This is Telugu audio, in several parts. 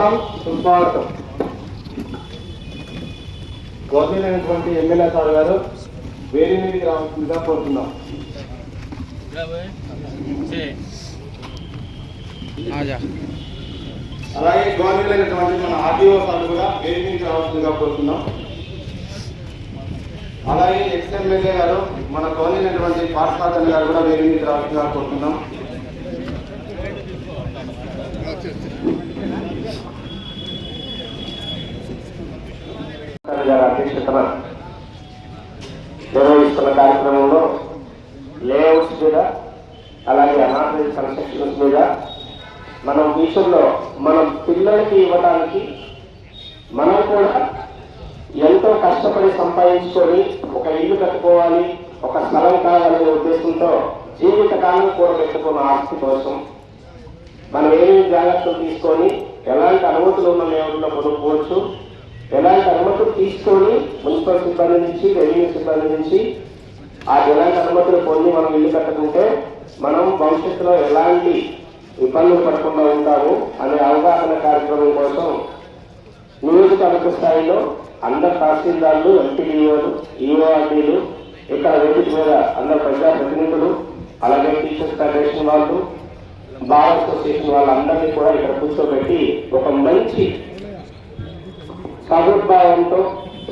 స్వాగతం సుస్వాగతం. గవర్నమెంట్ ఎమ్మెల్యే సార్ గారు వేరే మీదకి రావాల్సిందిగా కోరుతున్నాం. అలాగే గవర్నమెంట్ అయినటువంటి మన ఆర్టీఓ సార్ కూడా వేరే మీదకి రావాల్సిందిగా కోరుతున్నాం. అలాగే ఎక్స్ ఎమ్మెల్యే గారు మన గవర్నమెంట్ అయినటువంటి పార్సాదన్ గారు కూడా వేరే మీదకి రావాల్సిందిగా కోరుతున్నాం. గారి అధ్యక్షతన నిర్వహిస్తున్న కార్యక్రమంలో లేఅవుట్స్ మీద అలాగే అనాథరైజ్ కన్స్ట్రక్షన్స్ మీద మనం ఫ్యూచర్లో మనం పిల్లలకి ఇవ్వడానికి మనం కూడా ఎంతో కష్టపడి సంపాదించుకొని ఒక ఇల్లు కట్టుకోవాలి ఒక స్థలం కావాలనే ఉద్దేశంతో జీవితకాలం కూడబెట్టుకున్న ఆస్తి కోసం మనం ఏమేమి జాగ్రత్తలు తీసుకొని ఎలాంటి అనుమతులు ఉన్న లేవుల్లో కొనుక్కోవచ్చు ఎలాంటి అనుమతులు తీసుకొని మున్సిపల్ సిబ్బంది నుంచి రెవెన్యూ సిబ్బంది నుంచి ఆ ఎలాంటి అనుమతులు పొంది మనం ఇల్లు కట్టుకుంటే మనం భవిష్యత్తులో ఎలాంటి ఇబ్బందులు పడకుండా ఉంటాము అనే అవగాహన కార్యక్రమం కోసం నియోజకవర్గ స్థాయిలో అందరు తహసీల్దారులు ఎంపీడీఓలు ఈఓఆర్డీలు ఇక్కడ వేదిక మీద అందరు ప్రజాప్రతినిధులు అలాగే టీచర్స్ ఫెడరేషన్ వాళ్ళు బార్ అసోసియేషన్ వాళ్ళందరినీ కూడా ఇక్కడ కూర్చోబెట్టి ఒక మంచి సదుద్భావంతో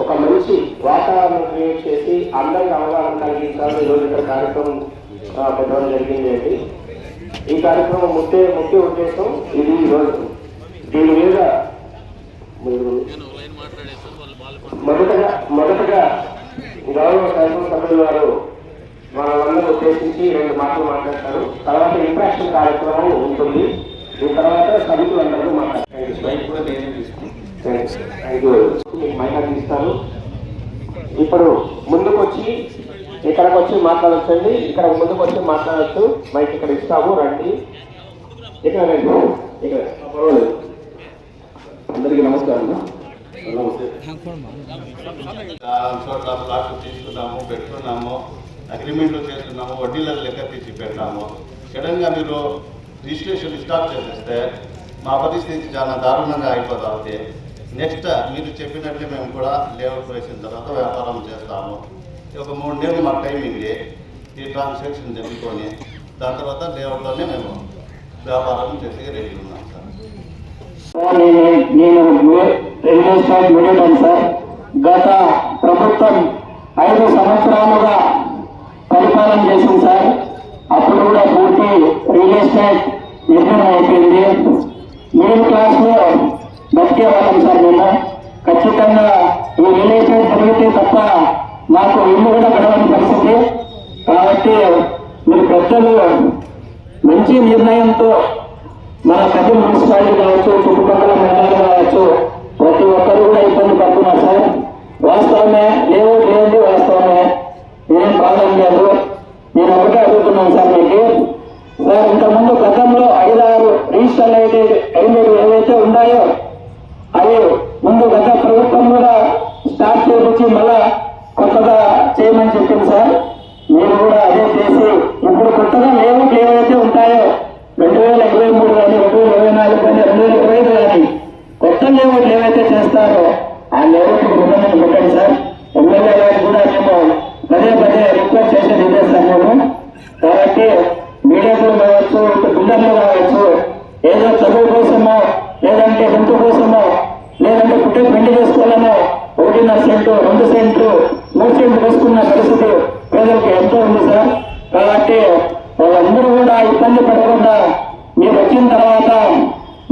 ఒక మంచి వాతావరణం క్రియేట్ చేసి అందరికి అవగాహన కలిగించాలని ఈరోజు ఇక్కడ కార్యక్రమం పెట్టడం జరిగింది అండి. ఈ కార్యక్రమం ముఖ్య ముఖ్య ఉద్దేశం ఇది ఈరోజు. దీని మీద మీరు మొదటగా మొదటగా గౌరవ శాసనసభ్యులు వారు మనందరూ ఉద్దేశించి రెండు మాటలు మాట్లాడతారు. తర్వాత ఇంట్రాక్షన్ కార్యక్రమం ఉంటుంది. ఈ తర్వాత సభ్యులందరూ మాట్లాడతారు. బైక్ ఇస్తారు. ఇప్పుడు ముందుకు వచ్చి ఇక్కడికి వచ్చి మాట్లాడొచ్చండి. ఇక్కడ ముందుకు వచ్చి మాట్లాడచ్చు. మైక్ ఇక్కడ ఇస్తాము రండి. ఇక్కడ రండి. ఇక్కడ. పర్వాలేదు. అందరికీ నమస్కారం. చోట్ల ప్లాట్లు తీసుకున్నాము పెట్టుకున్నాము అగ్రిమెంట్లు చేస్తున్నాము వడ్డీలకు లెక్క తీసి పెట్టాము సడన్గా మీరు రిజిస్ట్రేషన్ స్టాప్ చేసేస్తే మా పరిస్థితి చాలా దారుణంగా అయిపోతా ఉంది నెక్స్ట్ మీరు చెప్పినట్లే మేము కూడా లేఅవుట్ వేసిన తర్వాత వ్యాపారం చేస్తాము. ఒక మూడు నెలలు మాకు టైం ఈ ట్రాన్సాక్షన్ జరుపుకొని దాని తర్వాత లేఅవుట్లోనే మేము వ్యాపారం చేసి రెడీ ఉన్నాం సార్. నేను నేను మీడియం సార్. గత ప్రభుత్వం ఐదు సంవత్సరాలుగా పరిపాలన చేసింది సార్. అప్పుడు కూడా పూర్తి రియల్ ఎస్టేట్ నిర్మాణం అయిపోయింది. మిడిల్ క్లాస్ లో బతికే వాళ్ళం సార్ మేము. ఖచ్చితంగా ఈ రియల్ ఎస్టేట్ తప్ప నాకు ఇల్లు కూడా గడవని పరిస్థితి. కాబట్టి మీరు ప్రజలు మంచి నిర్ణయంతో మన కది మున్సిపాలిటీ కావచ్చు చుట్టుపక్కల మండలాలు కావచ్చు ప్రతి ఒక్కరు కూడా ఇబ్బంది పడుతున్నారు సార్. వాస్తవమే లేవు లేదు వాస్తవమే. నేనేం ప్రాబ్లం లేదు నేను ఒకటే అడుగుతున్నాను సార్ మీకు. సార్ ఇంతకుముందు గతంలో ఐదారు రిజిస్టర్ అయితే ఐదు ఏవైతే ఉన్నాయో అదే ముందు గత ప్రభుత్వం కూడా స్టార్ట్ చేయించి మళ్ళా కొత్తగా చేయమని చెప్పింది సార్. మీరు కూడా అదే చేసి ఇప్పుడు కొత్తగా లేవు ఏవైతే ఉంటాయో రెండు వేల ఇరవై మూడు కానీ రెండు వేల ఇరవై నాలుగు కానీ రెండు వేల ఇరవై ఐదు కానీ కొత్త లేఅవుట్లు ఏవైతే చేస్తారో ఆ లేఅవుట్ నిబంధన పెట్టండి సార్. ఎమ్మెల్యే గారికి కూడా మేము పదే పదే రిక్వెస్ట్ చేసేది ఇదే సార్ మేము. కాబట్టి మీడియాలో కావచ్చు ఇటు బిల్డర్లు కావచ్చు ఏదో చదువు కోసమో లేదంటే హెల్త్ కోసమో లేదంటే పుట్టే పెళ్ళి చేసుకోవాలనో ఒకటిన్నర సెంటు రెండు సెంట్లు మూడు సెంట్లు వేసుకున్న పరిస్థితి ప్రజలకు ఎంతో ఉంది సార్. కాబట్టి వాళ్ళందరూ కూడా ఇబ్బంది పడకుండా మీరు వచ్చిన తర్వాత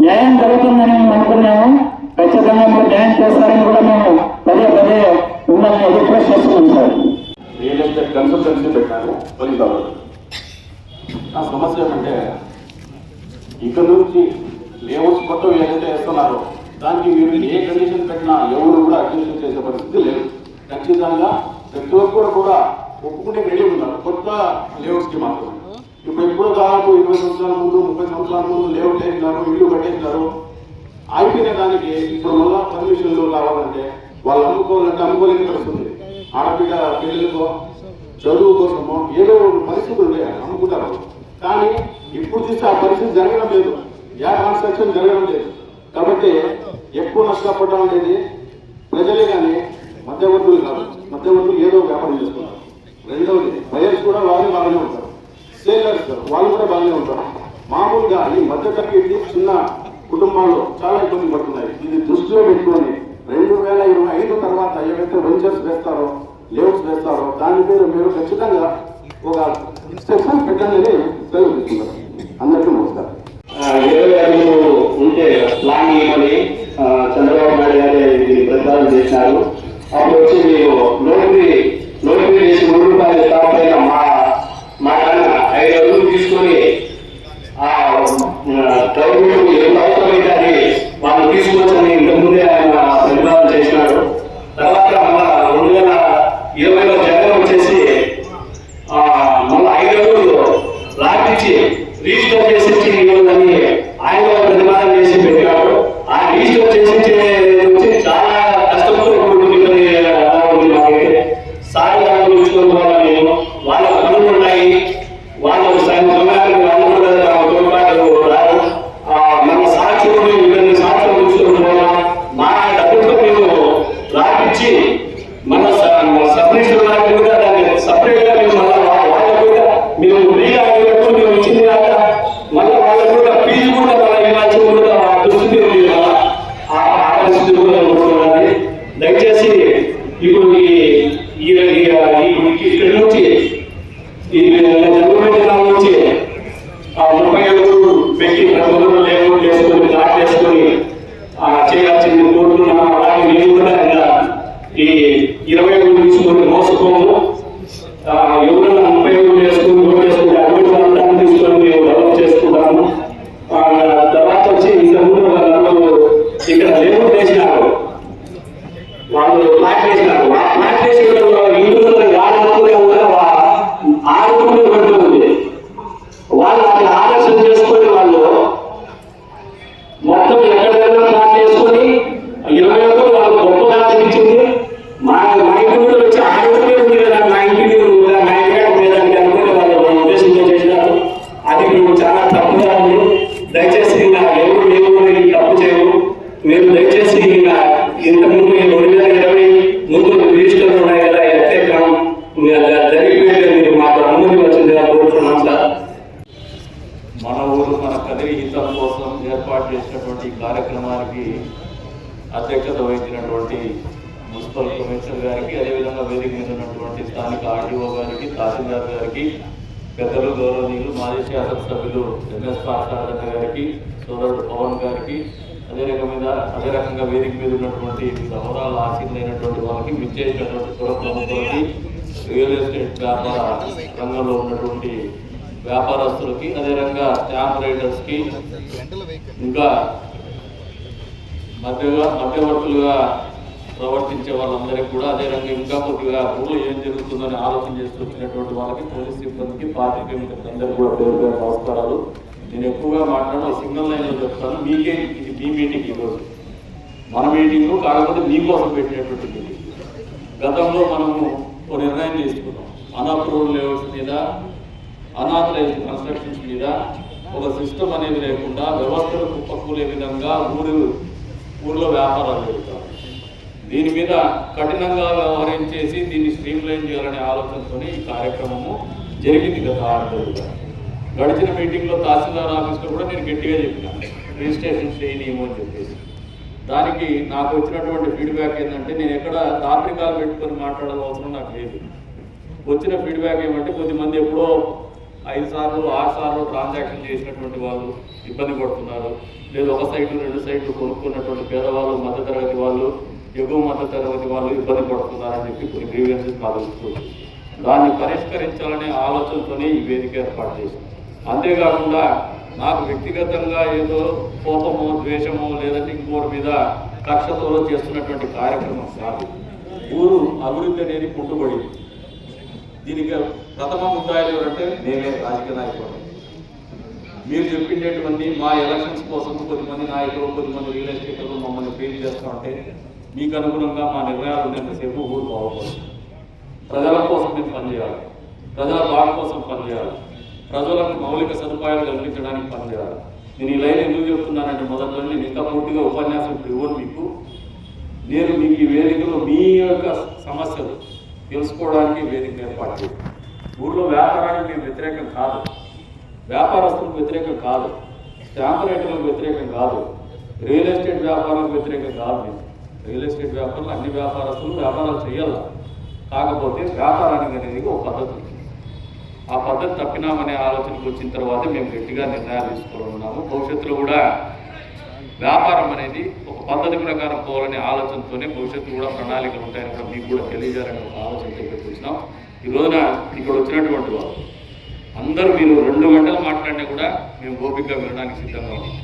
న్యాయం జరుగుతుందని మేము అనుకున్నాము. ఖచ్చితంగా మీరు న్యాయం చేస్తారని కూడా మేము పదే పదే మిమ్మల్ని రిక్వెస్ట్ చేస్తున్నాం సార్. రియల్ కన్సల్టెన్సీ పెట్టాను నా సమస్య ఏమంటే ఇక్కడ నుంచి లేఅవుట్స్ కొత్త ఏదైతే వేస్తున్నారో దానికి మీరు ఏ కండిషన్ పెట్టినా ఎవరు కూడా అడ్జస్ట్ చేసే పరిస్థితి లేదు. ఖచ్చితంగా ప్రతి ఒక్కరు కూడా ఒప్పుకుంటే రెడీ ఉన్నారు కొత్త లేఅవుట్స్కి మాత్రం ఇప్పుడు ఎప్పుడో దాదాపు ఇరవై సంవత్సరాల ముందు ముప్పై సంవత్సరాల ముందు లేఅవుట్ వేసినారు ఇల్లు కట్టేసినారు. ఆగిపోయిన దానికి ఇప్పుడు మళ్ళా పర్మిషన్లు కావాలంటే వాళ్ళు అమ్ముకోవాలంటే అమ్ముకోలేని పరిస్థితి. ఆడపిల్ల పెళ్ళిళ్ళకో చదువు కోసమో ఏదో పరిస్థితులు ఉన్నాయి? అనుకుంటారు కానీ ఇప్పుడు చూస్తే ఆ పరిస్థితి జరగడం లేదు. యా కన్స్ట్రక్షన్ జరగడం లేదు. కాబట్టి ఎక్కువ నష్టపడడం అనేది ప్రజలే కానీ మధ్యవర్తులు కాదు. మధ్యవర్తులు ఏదో వ్యాపారం చేస్తున్నారు. రెండవది బయర్స్ కూడా వాళ్ళే బాగానే ఉంటారు. సేలర్స్ వాళ్ళు కూడా బాగానే ఉంటారు. మామూలుగా ఈ మధ్యతరగతి చిన్న కుటుంబాల్లో చాలా ఇబ్బంది పడుతున్నాయి. ఇది దృష్టిలో పెట్టుకొని రెండు వేల ఇరవై ఐదు తర్వాత ఏవైతే వెంచర్స్ వేస్తారో లేఅవుట్స్ వేస్తారో దాని మీద మీరు ఖచ్చితంగా ఒక ఇన్స్ట్రక్షన్ పెట్టాలని తెలుగుతున్నారు అందరికీ నమస్కారం. ఉంటే ప్లాన్ ఇవ్వమని చంద్రబాబు నాయుడు గారు ఇది ప్రతిపాదన చేసినారు అప్పుడు వచ్చి మీరు నోటిఫై నోటిఫై చేసి మూడు రూపాయలు కాకపోయిన మా మా నాన్న ఐదు అడుగులు తీసుకొని ఆ గవర్నమెంట్ ఎంత అవసరమైతే అది వాళ్ళు తీసుకోవచ్చని ఈ ఈ- ఈ- ఇక్కడ నుంచి ఈ మీరు దయచేసి ఇంకా ముందు ఈ రెండు వేల ఇరవై ముందు రిజిస్టర్ ఉన్నాయి కదా ఎత్తే క్రమం? మీరు జరిగిపోయింది మీరు మాకు అనుమతి వచ్చిందిగా కోరుతున్నాం సార్. మన ఊరు మన కదిరి హితం కోసం ఏర్పాటు చేసినటువంటి కార్యక్రమానికి అధ్యక్షత వహించినటువంటి మున్సిపల్ కమిషనర్ గారికి అదేవిధంగా వేదిక మీద ఉన్నటువంటి స్థానిక ఆర్డీఓ గారికి తహసీల్దార్ గారికి పెద్దలు గౌరవనీయులు మాజీ శాసనసభ్యులు ఎంఎస్ పాఠశాల గారికి సోదరుడు పవన్ గారికి అదే రకమైన అదే రకంగా వేదిక మీద ఉన్నటువంటి వివిధ హోదాలు వారికి వాళ్ళకి విచ్చేసినటువంటి రియల్ ఎస్టేట్ వ్యాపార రంగంలో ఉన్నటువంటి వ్యాపారస్తులకి అదే రకంగా స్టాంప్ రైటర్స్కి ఇంకా మధ్యగా మధ్యవర్తులుగా ప్రవర్తించే వాళ్ళందరికీ కూడా అదే ఇంకా కొద్దిగా ఊళ్ళో ఏం జరుగుతుందని ఆలోచన చేస్తూ వచ్చినటువంటి వాళ్ళకి పోలీస్ సిబ్బందికి పార్టీ అందరికీ కూడా పేరు నమస్కారాలు. నేను ఎక్కువగా మాట్లాడిన సింగిల్ లైన్లో చెప్తాను. మీకే ఇది మీ మీటింగ్ ఈరోజు. మన మీటింగ్ కాకపోతే మీకోసం పెట్టినటువంటి మీటింగ్. గతంలో మనము ఒక నిర్ణయం తీసుకున్నాం. అన్అప్రూవల్ లేఅవుట్స్ మీద అనాథరైజ్డ్ కన్స్ట్రక్షన్స్ మీద ఒక సిస్టమ్ అనేది లేకుండా వ్యవస్థలు కుప్పకూలే విధంగా ఊరు ఊర్లో వ్యాపారాలు జరుగుతారు దీని మీద కఠినంగా వ్యవహరించేసి దీన్ని స్ట్రీమ్ లైన్ చేయాలనే ఆలోచనతోనే ఈ కార్యక్రమము జరిగింది గత ఆరు గడిచిన మీటింగ్లో తహసీల్దార్ ఆఫీస్లో కూడా నేను గట్టిగా చెప్పినాను రిజిస్ట్రేషన్ చేయనీయము అని చెప్పేసి. దానికి నాకు వచ్చినటువంటి ఫీడ్బ్యాక్ ఏంటంటే నేను ఎక్కడ తాత్రికాలు పెట్టుకొని మాట్లాడాల్సిన అవసరం నాకు లేదు. వచ్చిన ఫీడ్బ్యాక్ ఏమంటే కొద్దిమంది ఎప్పుడో ఐదు సార్లు ఆరు సార్లు ట్రాన్సాక్షన్ చేసినటువంటి వాళ్ళు ఇబ్బంది పడుతున్నారు. లేదు ఒక సైట్లు రెండు సైట్లు కొనుక్కున్నటువంటి పేదవాళ్ళు మధ్యతరగతి వాళ్ళు ఎగువ మధ్యతరగతి వాళ్ళు ఇబ్బంది పడుతున్నారని చెప్పి కొన్ని గ్రీవెన్సెస్ బాధిస్తుంది దాన్ని పరిష్కరించాలనే ఆలోచనతోనే ఈ వేదిక ఏర్పాటు చేసింది అంతేకాకుండా నాకు వ్యక్తిగతంగా ఏదో కోపమో ద్వేషమో లేదంటే ఇంకోటి మీద కక్షతో చేస్తున్నటువంటి కార్యక్రమం కాదు. ఊరు అభివృద్ధి అనేది పుట్టుబడింది. దీనికి ప్రథమ ముద్దాయిలు ఎవరంటే మేమే రాజకీయ నాయకులు మీరు చెప్పినటువంటి మా ఎలక్షన్స్ కోసం కొద్దిమంది నాయకులు కొద్దిమంది రియల్ ఎస్టేటర్లు మమ్మల్ని ఫీల్ చేస్తూ ఉంటే మీకు అనుగుణంగా మా నిర్ణయాలు ఉన్నంతసేపు ఊరు బాగుపడుతుంది. ప్రజల కోసం మేము పనిచేయాలి. ప్రజల బాగు కోసం పనిచేయాలి. ప్రజలకు మౌలిక సదుపాయాలు కల్పించడానికి పనిచేయాలి. నేను ఈ లైన్ ఎందుకు చెప్తున్నానంటే మొదట్లో నేను ఇంకా పూర్తిగా ఉపన్యాసం ఇప్పుడు ఇవ్వను మీకు. నేను మీకు ఈ వేదికలో మీ యొక్క సమస్యలు తెలుసుకోవడానికి వేదిక ఏర్పాటు చేశాను. ఊళ్ళో వ్యాపారానికి మేము వ్యతిరేకం కాదు. వ్యాపారస్తులకు వ్యతిరేకం కాదు. స్టాంప్ రేట్లకు వ్యతిరేకం కాదు. రియల్ ఎస్టేట్ వ్యాపారాలకు వ్యతిరేకం కాదు మేము రియల్ ఎస్టేట్ వ్యాపారాలు అన్ని వ్యాపారస్తులు వ్యాపారాలు చేయాలి? కాకపోతే వ్యాపారానికి అనేది ఒక పద్ధతి. ఆ పద్ధతి తప్పినామనే ఆలోచనకు వచ్చిన తర్వాత మేము గట్టిగా నిర్ణయాలు తీసుకోవాలన్నాము భవిష్యత్తులో కూడా వ్యాపారం అనేది ఒక పద్ధతి ప్రకారం పోవాలనే ఆలోచనతోనే భవిష్యత్తు కూడా ప్రణాళికలు ఉంటాయని కూడా మీకు కూడా తెలియజేయాలని ఒక ఆలోచనతో ఇక్కడికి వచ్చినాం ఈ రోజున ఇక్కడ వచ్చినటువంటి వారు అందరూ మీరు రెండు గంటలు మాట్లాడినా కూడా మేము ఓపికగా వినడానికి సిద్ధంగా ఉన్నాం.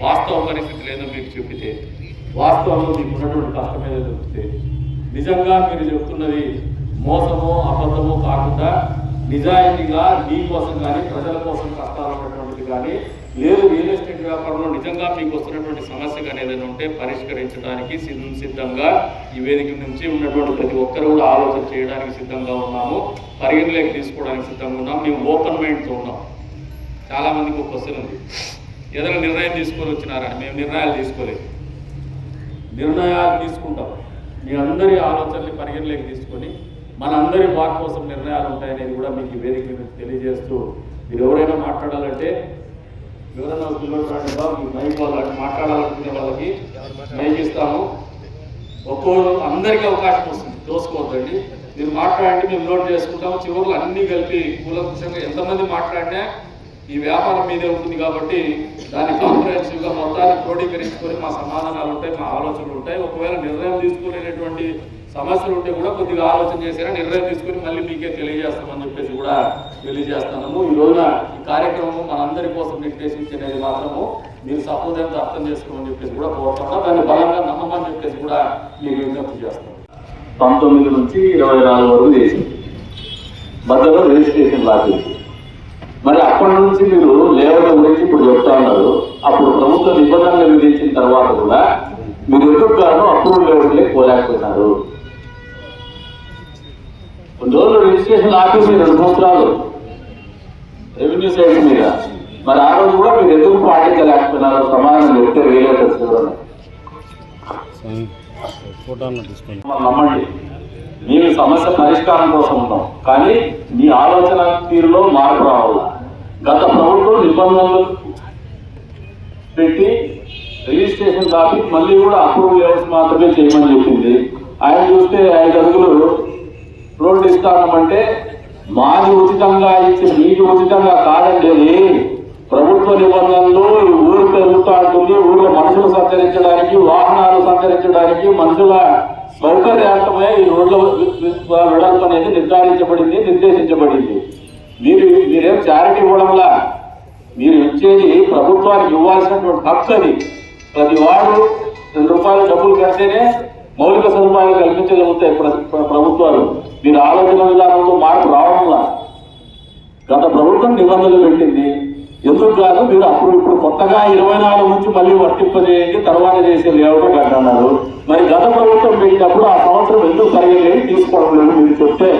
వాస్తవ పరిస్థితులు ఏదో మీకు చెప్పితే వాస్తవంలో మీకు ఉన్నటువంటి కష్టం ఏదో చెప్తే నిజంగా మీరు చెప్తున్నది మోసమో అబద్ధమో కాకుండా నిజాయితీగా మీ కోసం కానీ ప్రజల కోసం కష్టాలు ఉన్నటువంటిది కానీ లేదు రియల్ ఎస్టేట్ వ్యాపారంలో నిజంగా మీకు వస్తున్నటువంటి సమస్య కానీ ఏదైనా ఉంటే పరిష్కరించడానికి సిద్ధంగా ఈ వేదిక నుంచి ఉన్నటువంటి ప్రతి ఒక్కరు కూడా ఆలోచన చేయడానికి సిద్ధంగా ఉన్నాము. పరిగణలోకి తీసుకోవడానికి సిద్ధంగా ఉన్నాం. మేము ఓపెన్ మైండ్తో ఉన్నాం. చాలామందికి ఒక క్వశ్చన్ ఉంది. ఏదైనా నిర్ణయం తీసుకొని వచ్చినారా? మేము నిర్ణయాలు తీసుకోలేదు. నిర్ణయాలు తీసుకుంటాం. మీ అందరి ఆలోచనని పరిగణలోకి తీసుకొని మనందరి బాగు కోసం నిర్ణయాలు ఉంటాయనేది కూడా మీకు ఈ వేదిక మీద తెలియజేస్తూ మీరు ఎవరైనా మాట్లాడాలంటే ఎవరైనా పిల్లలు మీ మైక్ వాళ్ళు మాట్లాడాలనుకునే వాళ్ళకి మైక్ ఇస్తాము. ఒక్కోరు అందరికీ అవకాశం వస్తుంది. చూసుకోవద్దండి మీరు మాట్లాడండి మేము నోట్ చేసుకుంటాము. చివరిలో అన్ని కలిపి కూలంకుషంగా ఎంతమంది మాట్లాడినా ఈ వ్యాపారం మీదే ఉంటుంది కాబట్టి దాన్ని కాంప్రహెన్సివ్గా మొత్తాన్ని క్రోడీకరించుకొని మా సమాధానాలు ఉంటాయి మా ఆలోచనలు ఉంటాయి. ఒకవేళ నిర్ణయం తీసుకునేటటువంటి సమస్యలు ఉంటే కూడా కొద్దిగా ఆలోచన చేసారా నిర్ణయం తీసుకుని మళ్ళీ మీకే తెలియజేస్తామని చెప్పేసి కూడా తెలియజేస్తున్నాము. ఈ రోజున ఈ కార్యక్రమం మనందరి కోసం నిర్దేశించినది మాత్రము మీరు సహోదయంతో అర్థం చేసుకోమని చెప్పేసి కూడా కోరుతున్నాం దాన్ని బలంగా నమ్మమని చెప్పేసి కూడా మీకు విజ్ఞప్తి చేస్తాం పంతొమ్మిది నుంచి ఇరవై నాలుగు వరకు చేసింది మధ్యలో రిజిస్ట్రేషన్ లాగేసి మరి అప్పటి నుంచి మీరు లేవల గురించి ఇప్పుడు చెప్తా ఉన్నారు. అప్పుడు ప్రభుత్వ నిబంధనలు విధించిన తర్వాత కూడా మీరు ఎందుకు గాను అప్రూవల్ లెవెల్కే పోలేకపోయినారు కొన్ని రోజులు రిజిస్ట్రేషన్ ఆపేసి రెండు సంవత్సరాలు. రెవెన్యూ సైడ్ మీద. మరి ఆ రోజు కూడా మీరు ఎందుకు పాటించలేకపోయినారు సమాధానం చెప్తే మమ్మల్ని నమ్మండి మేము సమస్య పరిష్కారం కోసం ఉన్నాం. కానీ మీ ఆలోచన తీరులో మార్పు రావాలి. గత ప్రభుత్వం నిబంధనలు పెట్టి రిజిస్ట్రేషన్ కాపీ మళ్ళీ కూడా అప్రూవల్ లెవెల్స్ మాత్రమే చేయమని చెప్పింది. ఆయన చూస్తే ఐదు అడుగులు రోడ్డు అంటే మాది ఉచితంగా ఇచ్చి మీకు ఉచితంగా కాదండి అది ప్రభుత్వ నిబంధనలు ఈ ఊరు పెరుగుతూ ఉంటుంది ఊళ్ళో మనుషులు సంచరించడానికి వాహనాలు సంచరించడానికి మనుషుల సౌకర్యార్థమే ఈ రోడ్ల వెడల్పు అనేది నిర్ధారించబడింది నిర్దేశించబడింది. మీరు మీరేం చారిటీ ఇవ్వడంలా మీరు ఇచ్చేది ప్రభుత్వానికి ఇవ్వాల్సినటువంటి హక్కు అది. ప్రతి వాడు రెండు రూపాయలు డబ్బులు కడితేనే మౌలిక సదుపాయాలు కల్పించగలుగుతాయి ప్రభుత్వాలు. మీరు ఆలోచన విధానంలో మార్పు రావడంలా గత ప్రభుత్వం నిబంధనలు పెట్టింది. ఎందుకు కాదు మీరు అప్పుడు ఇప్పుడు కొత్తగా ఇరవై నాలుగు నుంచి మళ్ళీ వర్తింపజేయండి తర్వాత చేసే లేవడం కట్టన్నారు మరి గత ప్రభుత్వం పెట్టినప్పుడు ఆ సంవత్సరం ఎందుకు సరిగ్గా తీసుకోవడం లేదు మీరు చెప్తే